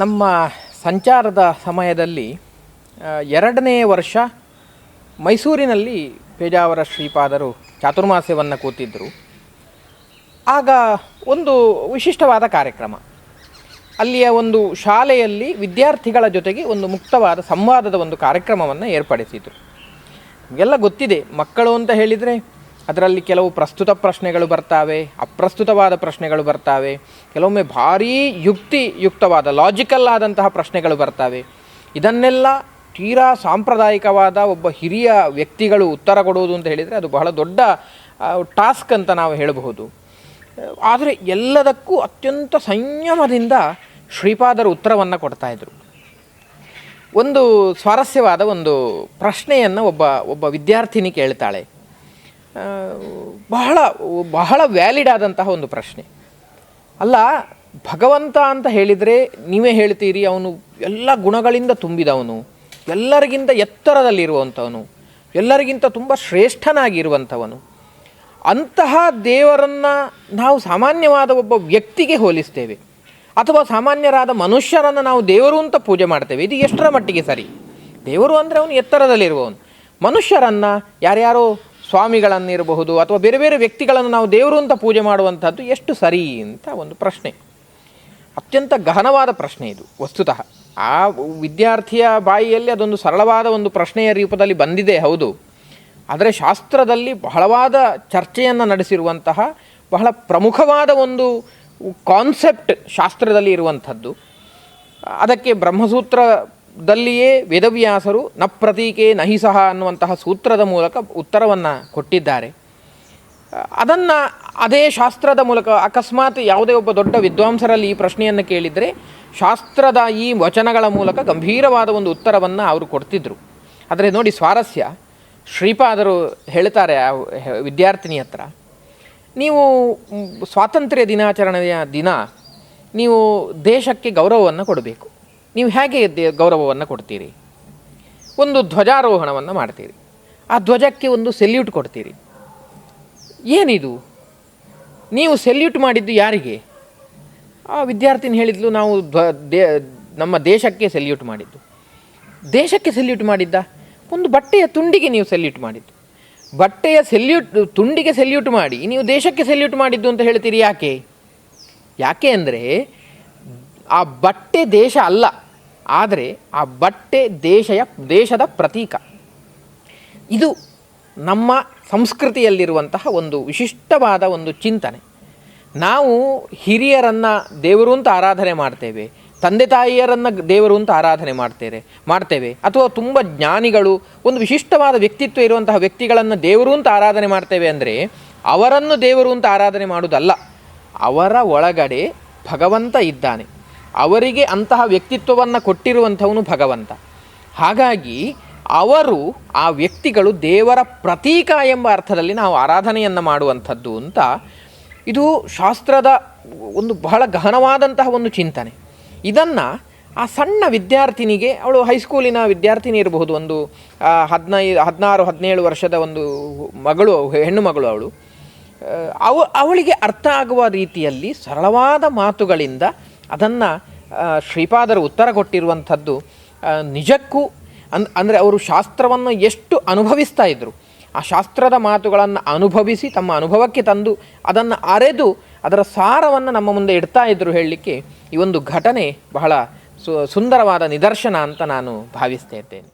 ನಮ್ಮ ಸಂಚಾರದ ಸಮಯದಲ್ಲಿ ಎರಡನೇ ವರ್ಷ ಮೈಸೂರಿನಲ್ಲಿ ಪೇಜಾವರ ಶ್ರೀಪಾದರು ಚಾತುರ್ಮಾಸ್ಯವನ್ನು ಕೂತಿದ್ದರು ಆಗ ಒಂದು ವಿಶಿಷ್ಟವಾದ ಕಾರ್ಯಕ್ರಮ. ಅಲ್ಲಿಯ ಒಂದು ಶಾಲೆಯಲ್ಲಿ ವಿದ್ಯಾರ್ಥಿಗಳ ಜೊತೆಗೆ ಒಂದು ಮುಕ್ತವಾದ ಸಂವಾದದ ಒಂದು ಕಾರ್ಯಕ್ರಮವನ್ನು ಏರ್ಪಡಿಸಿದರು. ನಮಗೆಲ್ಲ ಗೊತ್ತಿದೆ, ಮಕ್ಕಳು ಅಂತ ಹೇಳಿದರೆ ಅದರಲ್ಲಿ ಕೆಲವು ಪ್ರಸ್ತುತ ಪ್ರಶ್ನೆಗಳು ಬರ್ತಾವೆ, ಅಪ್ರಸ್ತುತವಾದ ಪ್ರಶ್ನೆಗಳು ಬರ್ತಾವೆ, ಕೆಲವೊಮ್ಮೆ ಭಾರೀ ಯುಕ್ತಿಯುಕ್ತವಾದ ಲಾಜಿಕಲ್ ಆದಂತಹ ಪ್ರಶ್ನೆಗಳು ಬರ್ತಾವೆ. ಇದನ್ನೆಲ್ಲ ತೀರಾ ಸಾಂಪ್ರದಾಯಿಕವಾದ ಒಬ್ಬ ಹಿರಿಯ ವ್ಯಕ್ತಿಗಳು ಉತ್ತರ ಕೊಡುವುದು ಅಂತ ಹೇಳಿದರೆ ಅದು ಬಹಳ ದೊಡ್ಡ ಟಾಸ್ಕ್ ಅಂತ ನಾವು ಹೇಳಬಹುದು. ಆದರೆ ಎಲ್ಲದಕ್ಕೂ ಅತ್ಯಂತ ಸಂಯಮದಿಂದ ಶ್ರೀಪಾದರು ಉತ್ತರವನ್ನು ಕೊಡ್ತಾಯಿದ್ರು ಒಂದು ಸ್ವಾರಸ್ಯವಾದ ಒಂದು ಪ್ರಶ್ನೆಯನ್ನು ಒಬ್ಬ ಒಬ್ಬ ವಿದ್ಯಾರ್ಥಿನಿ ಕೇಳ್ತಾಳೆ. ಬಹಳ ಬಹಳ ವ್ಯಾಲಿಡ್ ಆದಂತಹ ಒಂದು ಪ್ರಶ್ನೆ. ಅಲ್ಲ, ಭಗವಂತ ಅಂತ ಹೇಳಿದರೆ ನೀವೇ ಹೇಳ್ತೀರಿ, ಅವನು ಎಲ್ಲ ಗುಣಗಳಿಂದ ತುಂಬಿದವನು, ಎಲ್ಲರಿಗಿಂತ ಎತ್ತರದಲ್ಲಿರುವಂಥವನು ಎಲ್ಲರಿಗಿಂತ ತುಂಬ ಶ್ರೇಷ್ಠನಾಗಿರುವಂಥವನು ಅಂತಹ ದೇವರನ್ನು ನಾವು ಸಾಮಾನ್ಯವಾದ ಒಬ್ಬ ವ್ಯಕ್ತಿಗೆ ಹೋಲಿಸ್ತೇವೆ. ಅಥವಾ ಸಾಮಾನ್ಯರಾದ ಮನುಷ್ಯರನ್ನು ನಾವು ದೇವರು ಅಂತ ಪೂಜೆ ಮಾಡ್ತೇವೆ. ಇದು ಎಷ್ಟರ ಮಟ್ಟಿಗೆ ಸರಿ? ದೇವರು ಅಂದರೆ ಅವನು ಎತ್ತರದಲ್ಲಿರುವವನು. ಮನುಷ್ಯರನ್ನು ಯಾರ್ಯಾರೋ ಸ್ವಾಮಿಗಳನ್ನಿರಬಹುದು ಅಥವಾ ಬೇರೆ ಬೇರೆ ವ್ಯಕ್ತಿಗಳನ್ನು ನಾವು ದೇವರು ಅಂತ ಪೂಜೆ ಮಾಡುವಂಥದ್ದು ಎಷ್ಟು ಸರಿ ಅಂತ ಒಂದು ಪ್ರಶ್ನೆ. ಅತ್ಯಂತ ಗಹನವಾದ ಪ್ರಶ್ನೆ ಇದು, ವಸ್ತುತಃ. ಆ ವಿದ್ಯಾರ್ಥಿಯ ಬಾಯಿಯಲ್ಲಿ ಅದೊಂದು ಸರಳವಾದ ಒಂದು ಪ್ರಶ್ನೆಯ ರೂಪದಲ್ಲಿ ಬಂದಿದೆ, ಹೌದು. ಆದರೆ ಶಾಸ್ತ್ರದಲ್ಲಿ ಬಹಳವಾದ ಚರ್ಚೆಯನ್ನು ನಡೆಸಿರುವಂತಹ ಬಹಳ ಪ್ರಮುಖವಾದ ಒಂದು ಕಾನ್ಸೆಪ್ಟ್ ಶಾಸ್ತ್ರದಲ್ಲಿ ಇರುವಂಥದ್ದು. ಅದಕ್ಕೆ ಬ್ರಹ್ಮಸೂತ್ರದಲ್ಲಿಯೇ ವೇದವ್ಯಾಸರು ನ ಪ್ರತೀಕೆ ನಹಿ ಸಹ ಅನ್ನುವಂತಹ ಸೂತ್ರದ ಮೂಲಕ ಉತ್ತರವನ್ನು ಕೊಟ್ಟಿದ್ದಾರೆ. ಅದನ್ನು ಅದೇ ಶಾಸ್ತ್ರದ ಮೂಲಕ ಅಕಸ್ಮಾತ್ ಯಾವುದೇ ಒಬ್ಬ ದೊಡ್ಡ ವಿದ್ವಾಂಸರಲ್ಲಿ ಈ ಪ್ರಶ್ನೆಯನ್ನು ಕೇಳಿದರೆ ಶಾಸ್ತ್ರದ ಈ ವಚನಗಳ ಮೂಲಕ ಗಂಭೀರವಾದ ಒಂದು ಉತ್ತರವನ್ನು ಅವರು ಕೊಡ್ತಿದ್ರು. ಆದರೆ ನೋಡಿ ಸ್ವಾರಸ್ಯ, ಶ್ರೀಪಾದರು ಹೇಳ್ತಾರೆ ಆ ವಿದ್ಯಾರ್ಥಿನಿ ಹತ್ರ, ನೀವು ಸ್ವಾತಂತ್ರ್ಯ ದಿನಾಚರಣೆಯ ದಿನ, ನೀವು ದೇಶಕ್ಕೆ ಗೌರವವನ್ನು ಕೊಡಬೇಕು. ನೀವು ಹೇಗೆ ಗೌರವವನ್ನು ಕೊಡ್ತೀರಿ? ಒಂದು ಧ್ವಜಾರೋಹಣವನ್ನು ಮಾಡ್ತೀರಿ. ಆ ಧ್ವಜಕ್ಕೆ ಒಂದು ಸೆಲ್ಯೂಟ್ ಕೊಡ್ತೀರಿ. ಏನಿದು? ನೀವು ಸೆಲ್ಯೂಟ್ ಮಾಡಿದ್ದು ಯಾರಿಗೆ? ಆ ವಿದ್ಯಾರ್ಥಿನಿ ಹೇಳಿದ್ಲು, ನಾವು ಧ್ವ, ದೇ, ನಮ್ಮ ದೇಶಕ್ಕೆ ಸೆಲ್ಯೂಟ್ ಮಾಡಿದ್ದು. ದೇಶಕ್ಕೆ ಸೆಲ್ಯೂಟ್ ಮಾಡಿದ್ದ? ಒಂದು ಬಟ್ಟೆಯ ತುಂಡಿಗೆ ನೀವು ಸೆಲ್ಯೂಟ್ ಮಾಡಿದ್ದು. ಬಟ್ಟೆಯ ಸೆಲ್ಯೂಟ್, ತುಂಡಿಗೆ ಸೆಲ್ಯೂಟ್ ಮಾಡಿ, ನೀವು ದೇಶಕ್ಕೆ ಸೆಲ್ಯೂಟ್ ಮಾಡಿದ್ದು ಅಂತ ಹೇಳ್ತೀರಿ ಯಾಕೆ? ಯಾಕೆ ಅಂದರೆ, ಆ ಬಟ್ಟೆ ದೇಶ ಅಲ್ಲ. ಆದರೆ ಆ ಬಟ್ಟೆ ದೇಶಯ, ದೇಶದ ಪ್ರತೀಕ. ಇದು ನಮ್ಮ ಸಂಸ್ಕೃತಿಯಲ್ಲಿರುವಂತಹ ಒಂದು ವಿಶಿಷ್ಟವಾದ ಒಂದು ಚಿಂತನೆ. ನಾವು ಹಿರಿಯರನ್ನು ದೇವರು ಅಂತ ಆರಾಧನೆ ಮಾಡ್ತೇವೆ, ತಂದೆ ತಾಯಿಯರನ್ನು ದೇವರು ಅಂತ ಆರಾಧನೆ ಮಾಡ್ತೇವೆ ಮಾಡ್ತೇವೆ, ಅಥವಾ ತುಂಬ ಜ್ಞಾನಿಗಳು, ಒಂದು ವಿಶಿಷ್ಟವಾದ ವ್ಯಕ್ತಿತ್ವ ಇರುವಂತಹ ವ್ಯಕ್ತಿಗಳನ್ನು ದೇವರು ಅಂತ ಆರಾಧನೆ ಮಾಡ್ತೇವೆ ಅಂದರೆ ಅವರನ್ನು ದೇವರು ಅಂತ ಆರಾಧನೆ ಮಾಡುವುದಲ್ಲ, ಅವರ ಒಳಗಡೆ ಭಗವಂತ ಇದ್ದಾನೆ. ಅವರಿಗೆ ಅಂತಹ ವ್ಯಕ್ತಿತ್ವವನ್ನು ಕೊಟ್ಟಿರುವಂಥವನು ಭಗವಂತ. ಹಾಗಾಗಿ ಅವರು ಆ ವ್ಯಕ್ತಿಗಳು ದೇವರ ಪ್ರತೀಕ ಎಂಬ ಅರ್ಥದಲ್ಲಿ ನಾವು ಆರಾಧನೆಯನ್ನು ಮಾಡುವಂಥದ್ದು ಅಂತ ಇದು ಶಾಸ್ತ್ರದ ಒಂದು ಬಹಳ ಗಹನವಾದಂತಹ ಒಂದು ಚಿಂತನೆ. ಇದನ್ನು ಆ ಸಣ್ಣ ವಿದ್ಯಾರ್ಥಿನಿಗೆ, ಅವಳು ಹೈಸ್ಕೂಲಿನ ವಿದ್ಯಾರ್ಥಿನಿ ಇರಬಹುದು, ಒಂದು ಹದಿನೈದು ಹದಿನಾರು, ಹದಿನೇಳು ವರ್ಷದ ಒಂದು ಮಗಳು, ಹೆಣ್ಣು ಮಗಳು ಅವಳು. ಅವ, ಅವಳಿಗೆ ಅರ್ಥ ಆಗುವ ರೀತಿಯಲ್ಲಿ ಸರಳವಾದ ಮಾತುಗಳಿಂದ ಅದನ್ನು ಶ್ರೀಪಾದರು ಉತ್ತರ ಕೊಟ್ಟಿರುವಂಥದ್ದು ನಿಜಕ್ಕೂ ಅನ್, ಅಂದರೆ ಅವರು ಶಾಸ್ತ್ರವನ್ನು ಎಷ್ಟು ಅನುಭವಿಸ್ತಾ ಇದ್ದರು ಆ ಶಾಸ್ತ್ರದ ಮಾತುಗಳನ್ನು ಅನುಭವಿಸಿ ತಮ್ಮ ಅನುಭವಕ್ಕೆ ತಂದು ಅದನ್ನು ಅರೆದು ಅದರ ಸಾರವನ್ನು ನಮ್ಮ ಮುಂದೆ ಇಡ್ತಾ ಇದ್ದರು ಹೇಳಲಿಕ್ಕೆ ಈ ಒಂದು ಘಟನೆ ಬಹಳ ಸುಂದರವಾದ ನಿದರ್ಶನ ಅಂತ ನಾನು ಭಾವಿಸ್ತಾ ಇದ್ದೇನೆ.